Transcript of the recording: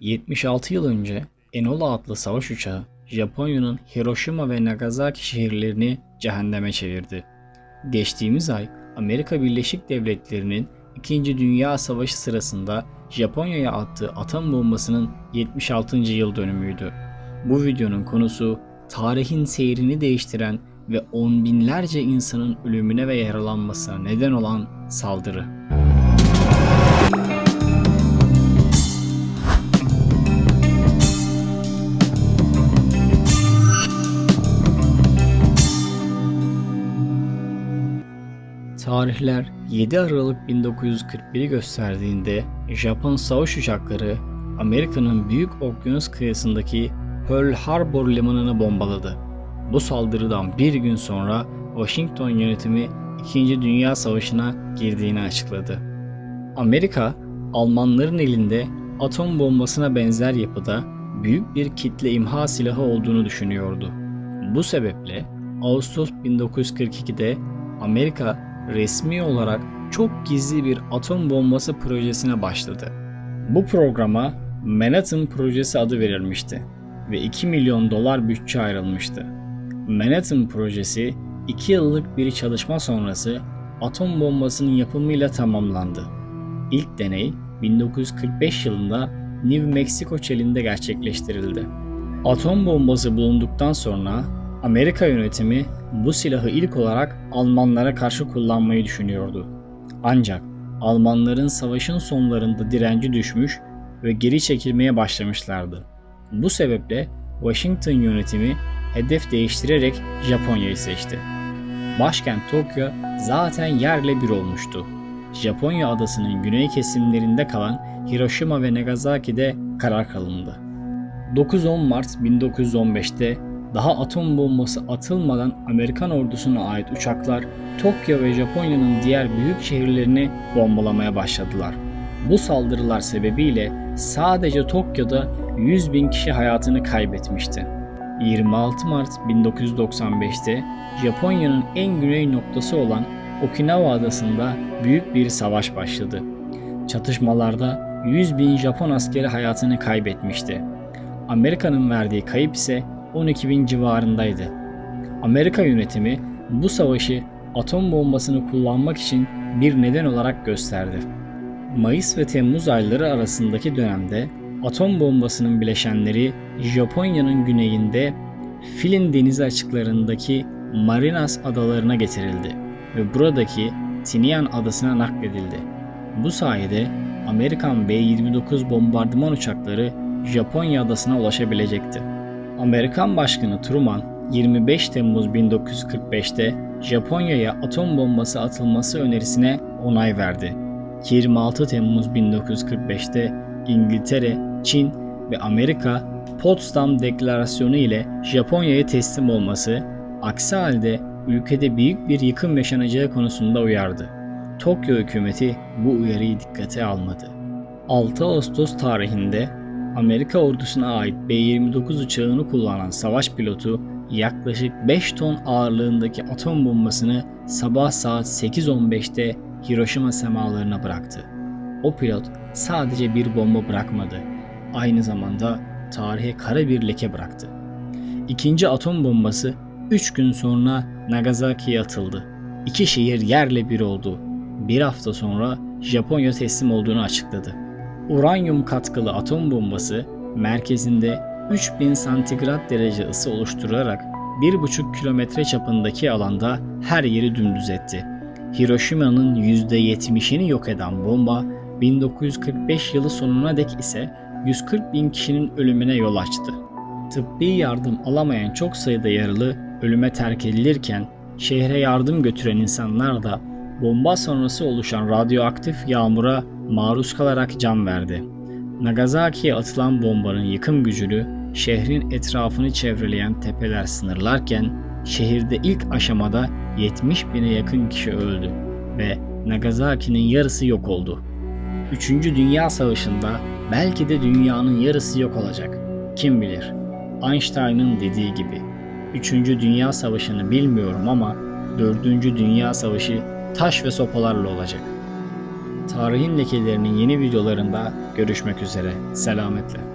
76 yıl önce Enola adlı savaş uçağı Japonya'nın Hiroşima ve Nagasaki şehirlerini cehenneme çevirdi. Geçtiğimiz ay Amerika Birleşik Devletleri'nin 2. Dünya Savaşı sırasında Japonya'ya attığı atom bombasının 76. yıl dönümüydü. Bu videonun konusu tarihin seyrini değiştiren ve on binlerce insanın ölümüne ve yaralanmasına neden olan saldırı. Tarihler 7 Aralık 1941'i gösterdiğinde Japon savaş uçakları Amerika'nın Büyük Okyanus kıyısındaki Pearl Harbor limanını bombaladı. Bu saldırıdan bir gün sonra Washington yönetimi 2. Dünya Savaşı'na girdiğini açıkladı. Amerika, Almanların elinde atom bombasına benzer yapıda büyük bir kitle imha silahı olduğunu düşünüyordu. Bu sebeple Ağustos 1942'de Amerika resmi olarak çok gizli bir atom bombası projesine başladı. Bu programa Manhattan Projesi adı verilmişti ve 2 milyon dolar bütçe ayrılmıştı. Manhattan Projesi 2 yıllık bir çalışma sonrası atom bombasının yapımıyla tamamlandı. İlk deney 1945 yılında New Mexico çelinde gerçekleştirildi. Atom bombası bulunduktan sonra Amerika yönetimi bu silahı ilk olarak Almanlara karşı kullanmayı düşünüyordu. Ancak Almanların savaşın sonlarında direnci düşmüş ve geri çekilmeye başlamışlardı. Bu sebeple Washington yönetimi hedef değiştirerek Japonya'yı seçti. Başkent Tokyo zaten yerle bir olmuştu. Japonya adasının güney kesimlerinde kalan Hiroşima ve Nagasaki'de karar kalındı. 9-10 Mart 1915'te daha atom bombası atılmadan Amerikan ordusuna ait uçaklar Tokyo ve Japonya'nın diğer büyük şehirlerini bombalamaya başladılar. Bu saldırılar sebebiyle sadece Tokyo'da 100 bin kişi hayatını kaybetmişti. 26 Mart 1995'te Japonya'nın en güney noktası olan Okinawa adasında büyük bir savaş başladı. Çatışmalarda 100 bin Japon askeri hayatını kaybetmişti. Amerika'nın verdiği kayıp ise 12 bin civarındaydı. Amerika yönetimi bu savaşı atom bombasını kullanmak için bir neden olarak gösterdi. Mayıs ve Temmuz ayları arasındaki dönemde atom bombasının bileşenleri Japonya'nın güneyinde Filin denizi açıklarındaki Marinas adalarına getirildi ve buradaki Tinian adasına nakledildi. Bu sayede Amerikan B-29 bombardıman uçakları Japonya adasına ulaşabilecekti. Amerikan Başkanı Truman 25 Temmuz 1945'te Japonya'ya atom bombası atılması önerisine onay verdi. 26 Temmuz 1945'te İngiltere, Çin ve Amerika Potsdam Deklarasyonu ile Japonya'ya teslim olması, aksi halde ülkede büyük bir yıkım yaşanacağı konusunda uyardı. Tokyo hükümeti bu uyarıyı dikkate almadı. 6 Ağustos tarihinde Amerika ordusuna ait B-29 uçağını kullanan savaş pilotu yaklaşık 5 ton ağırlığındaki atom bombasını sabah saat 8.15'te Hiroşima semalarına bıraktı. O pilot sadece bir bomba bırakmadı. Aynı zamanda tarihe kara bir leke bıraktı. İkinci atom bombası 3 gün sonra Nagasaki'ye atıldı. İki şehir yerle bir oldu. Bir hafta sonra Japonya teslim olduğunu açıkladı. Uranyum katkılı atom bombası merkezinde 3000 santigrat derece ısı oluşturarak 1,5 kilometre çapındaki alanda her yeri dümdüz etti. Hiroşima'nın %70'ini yok eden bomba 1945 yılı sonuna dek ise 140 bin kişinin ölümüne yol açtı. Tıbbi yardım alamayan çok sayıda yaralı ölüme terk edilirken şehre yardım götüren insanlar da bomba sonrası oluşan radyoaktif yağmura maruz kalarak can verdi. Nagasaki'ye atılan bombanın yıkım gücünü şehrin etrafını çevreleyen tepeler sınırlarken şehirde ilk aşamada 70 bine yakın kişi öldü ve Nagasaki'nin yarısı yok oldu. Üçüncü Dünya Savaşı'nda belki de dünyanın yarısı yok olacak. Kim bilir? Einstein'ın dediği gibi. Üçüncü Dünya Savaşı'nı bilmiyorum ama Dördüncü Dünya Savaşı taş ve sopalarla olacak. Tarihin lekelerinin yeni videolarında görüşmek üzere. Selametle.